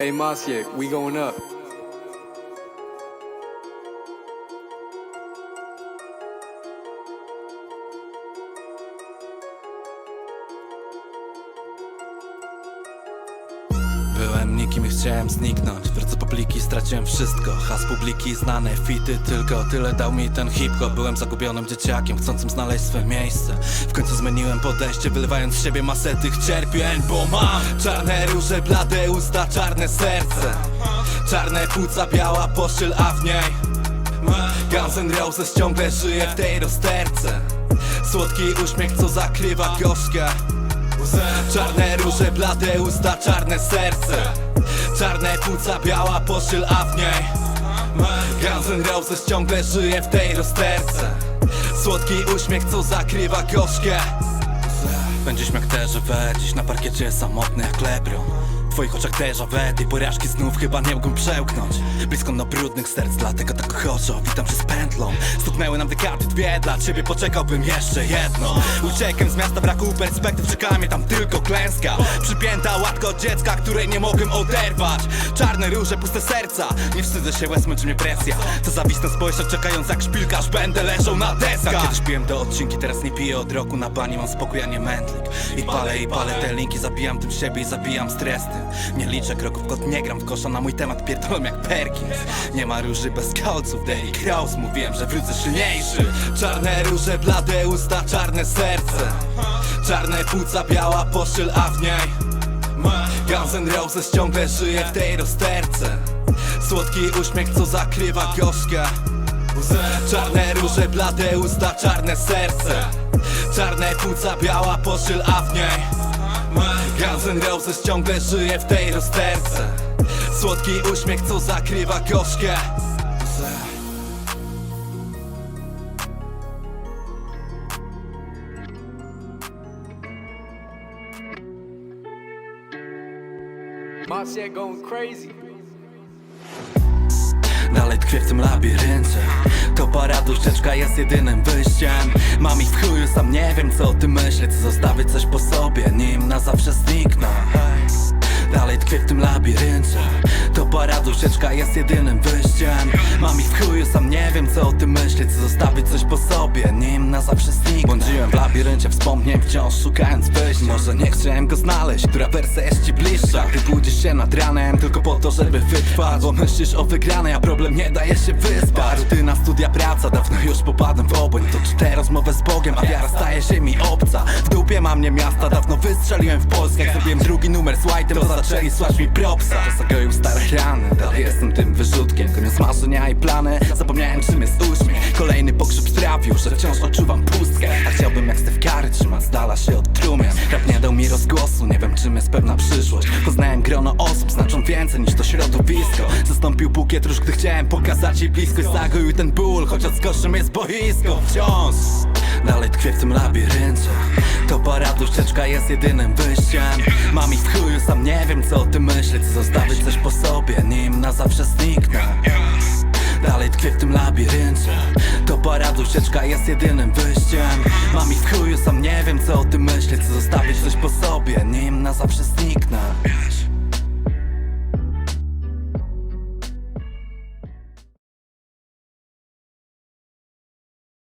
Hey Masiek, we going up. Byłem nikim i chciałem zniknąć. Wrócę po pliki, straciłem wszystko. Has publiki, znane fity Tylko tyle dał mi ten hip-hop. Byłem zagubionym dzieciakiem, chcącym znaleźć swe miejsce. W końcu zmieniłem podejście Wylewając z siebie masę tych cierpień Bo mam czarne róże, blade usta, czarne serce. Czarne płuca, biała poszyl, a w niej Guns N' Roses ciągle żyje w tej rozterce. Słodki uśmiech, co zakrywa gorzkie Czarne róże, blade usta, czarne serce. Czarne płuca, biała poszyl, a w niej Guns N' Roses ciągle żyje w tej rozterce. Słodki uśmiech, co zakrywa gorzkie. Będzie śmiech też we Dziś na parkiecie samotny jak lebron W twoich oczach déjà vu Tej porażki znów chyba nie mogą przełknąć. Blisko na brudnych serc, dlatego tak ochoczo Witam się z pętlą. Stuknęły nam dekady dwie Dla ciebie poczekałbym jeszcze jedno. Uciekłem z miasta braku perspektyw Czeka mnie tam tylko klęska. Przypięta łatka od dziecka, której nie mogłem oderwać. Czarne róże, puste serca Nie wstydzę się, łez męczy mnie presja. Co zawisnę spojrzeć, czekając jak szpilkarz Będę leżał na deskach. Kiedyś piłem te odcinki, teraz nie piję od roku Na bani mam spokój, a nie mętlik. I palę, i palę te linki Zabijam tym siebie i zabijam stres tym Nie liczę kroków, kot nie gram w kosza Na mój temat pierdolą jak Perkins Nie ma róży bez kolców Daily Cross Mówiłem, że wrócę silniejszy. Czarne róże, blade usta, czarne serce. Czarne płuca, biała poszyl, a w niej Guns N' Roses ciągle żyje w tej rozterce. Słodki uśmiech, co zakrywa gorzkie Czarne róże, blade usta, czarne serce. Czarne płuca, biała poszyl, a w niej Guns N' Roses ciągle żyje w tej rozterce Słodki uśmiech, co zakrywa gorzkie going crazy. Tkwię w tym labiryncie. To paraduszeczka jest jedynym wyjściem. Mam ich w chuju, sam nie wiem co o tym myśleć Zostawię coś po sobie, nim na zawsze zniknę Dalej tkwię w tym labiryncie. To paraduszeczka jest jedynym wyjściem. Mam ich w chuju, sam nie wiem co o tym myśleć. Zostawić coś po sobie, nim na zawsze zniknę. Błądziłem w labiryncie wspomnień wciąż szukając wyjścia. Może nie chciałem go znaleźć, która wersja jest ci bliższa. Ty budzisz się nad ranem tylko po to, żeby wytrwać. Bo myślisz o wygranej, a problem nie daje się wyspać. Rutyna, studia, praca, dawno już popadłem w oboń. To cztery rozmowę z Bogiem, a wiara staje się mi obca. W dupie mam mnie miasta, dawno wystrzeliłem w Polskę. Jak zrobiłem drugi numer z White'em, zaczęli słać mi propsa. Zagoił stare rany, dalej jestem tym wyrzutkiem. Koniec marzenia i plany, zapomniałem czym jest uśmiech. Kolejny pogrzeb trafił, że wciąż odczuwam pustkę. A chciałbym jak Steve Curry trzymać z dala się od trumien. Rap nie dał mi rozgłosu, nie wiem czym jest pewna przyszłość. Poznałem grono osób, znaczą więcej niż to środowisko. Zastąpił bukiet róż, gdy chciałem pokazać jej bliskość. Zagoił ten ból, choć odskoczem jest boisko. Wciąż Dalej tkwię w tym labiryncie To paraduszeczka jest jedynym wyjściem. Mam ich w chuju, sam nie wiem co o tym myśleć. Zostawić coś po sobie, nim na zawsze zniknę. Dalej tkwię w tym labiryncie. To paraduszeczka jest jedynym wyjściem. Mam ich w chuju, sam nie wiem co o tym myśleć. Zostawić coś po sobie, nim na zawsze zniknę